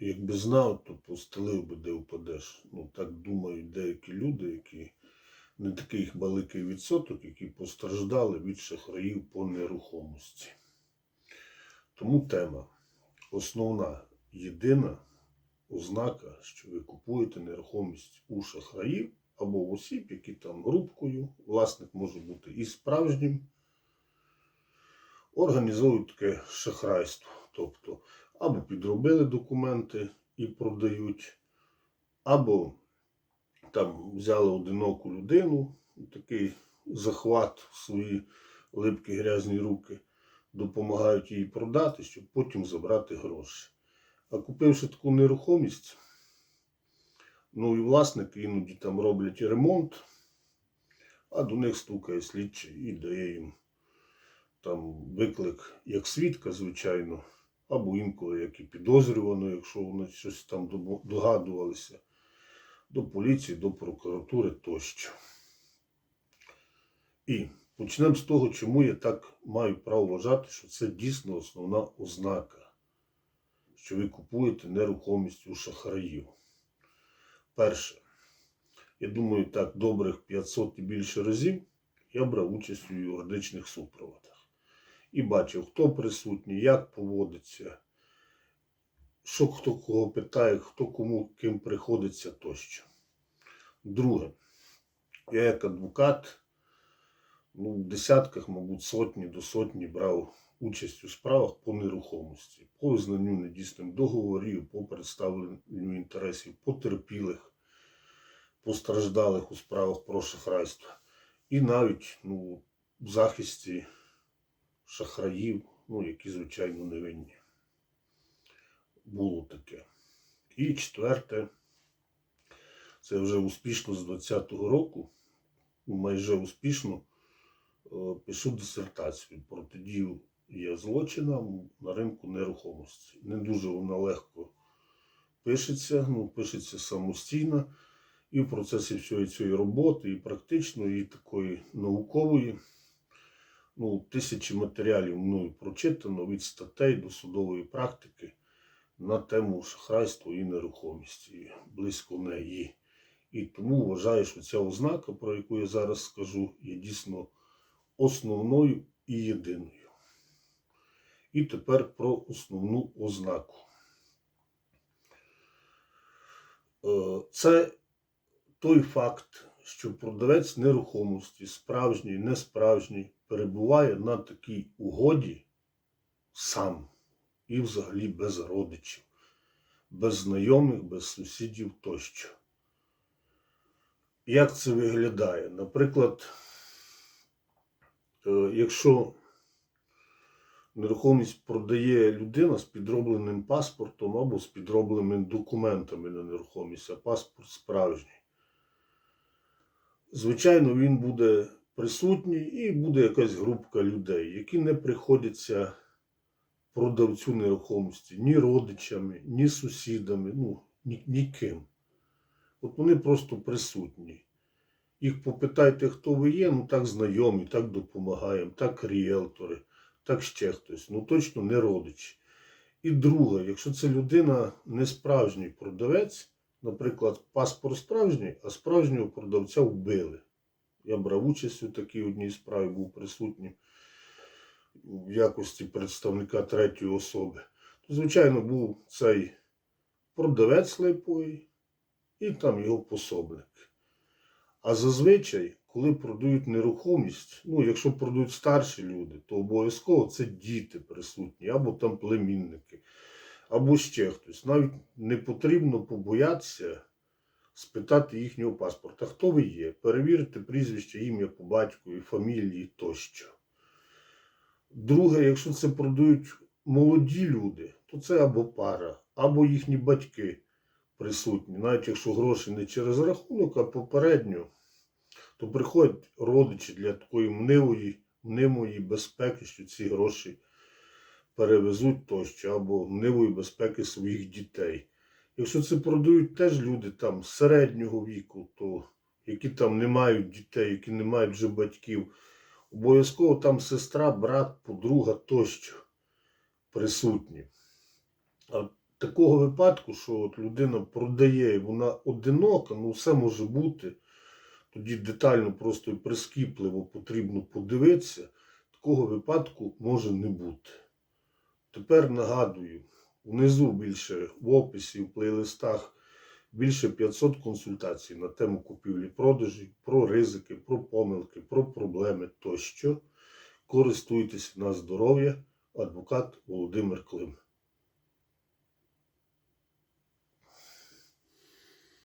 якби знав, то постелив би, де впадеш. Ну, так думають деякі люди, які не такий великий відсоток, які постраждали від шахраїв по нерухомості. Тому тема основна, єдина ознака, що ви купуєте нерухомість у шахраїв або в осіб, які там групкою, власник може бути і справжнім, організовують таке шахрайство. Тобто або підробили документи і продають, або там взяли одиноку людину, такий захват в свої липкі грязні руки, допомагають їй продати, щоб потім забрати гроші. А купивши таку нерухомість, ну і власники іноді там роблять ремонт, а до них стукає слідчий і дає їм там виклик як свідка, звичайно, або інколи як і підозрювано, якщо вони щось там догадувалися, до поліції, до прокуратури тощо. І почнемо з того, чому я так маю право вважати, що це дійсно основна ознака, що ви купуєте нерухомість у шахраїв. Перше, я думаю, так, добрих 500 і більше разів я брав участь у юридичних супроводах і бачив, хто присутній, як поводиться, що хто кого питає, хто кому ким приходиться тощо. Друге, я як адвокат ну, в десятках, мабуть, сотні до сотні брав участь у справах по нерухомості, по визнанню недійсним договорів, по представленню інтересів потерпілих, постраждалих у справах про шахрайство. І навіть ну, в захисті шахраїв, ну, які, звичайно, невинні. Було таке. І четверте, це вже успішно з 20-го року, ну, майже успішно е, пишу дисертацію протидію є злочинам на ринку нерухомості. Не дуже вона легко пишеться, ну, пишеться самостійно. І в процесі всієї цієї роботи, і практичної, і такої наукової. Ну, тисячі матеріалів мною прочитано від статей до судової практики на тему шахрайства і нерухомості, близько неї. І тому вважаю, що ця ознака, про яку я зараз скажу, є дійсно основною і єдиною. І тепер про основну ознаку. Е, Це той факт, що продавець нерухомості, справжній, несправжній, перебуває на такій угоді сам і взагалі без родичів, без знайомих, без сусідів тощо. Як це виглядає? Наприклад, е, якщо нерухомість продає людина з підробленим паспортом або з підробленими документами на нерухомість, а паспорт справжній. Звичайно, він буде присутній і буде якась групка людей, які не приходяться продавцю нерухомості ні родичами, ні сусідами, ну, ні, ніким. От вони просто присутні. Їх попитайте, хто ви є, ну так знайомі, так допомагаємо, так ріелтори, так ще хтось. Ну точно не родичі. І друге, якщо це людина не справжній продавець, наприклад, паспорт справжній, а справжнього продавця вбили. Я брав участь у такій одній справі, був присутнім в якості представника третьої особи. То, звичайно, був цей продавець слепий і там його пособник. А зазвичай, коли продають нерухомість, ну, якщо продають старші люди, то обов'язково це діти присутні, або там племінники, або ще хтось. Навіть не потрібно побоятися спитати їхнього паспорта, хто ви є, перевірити прізвище, ім'я по батькові, фамілії тощо. Друге, якщо це продають молоді люди, то це або пара, або їхні батьки присутні. Навіть якщо гроші не через рахунок, а попередньо, то приходять родичі для такої мнимої, мнимої безпеки, що ці гроші перевезуть тощо, або мнимої безпеки своїх дітей. Якщо це продають теж люди там середнього віку, то які там не мають дітей, які не мають вже батьків, обов'язково там сестра, брат, подруга тощо присутні. А такого випадку, що от людина продає і вона одинока, ну все може бути. Тоді детально просто і прискіпливо потрібно подивитися. Такого випадку може не бути. Тепер нагадую, внизу більше в описі, в плейлистах більше 500 консультацій на тему купівлі-продажі, про ризики, про помилки, про проблеми тощо. Користуйтесь на здоров'я. Адвокат Володимир Клим.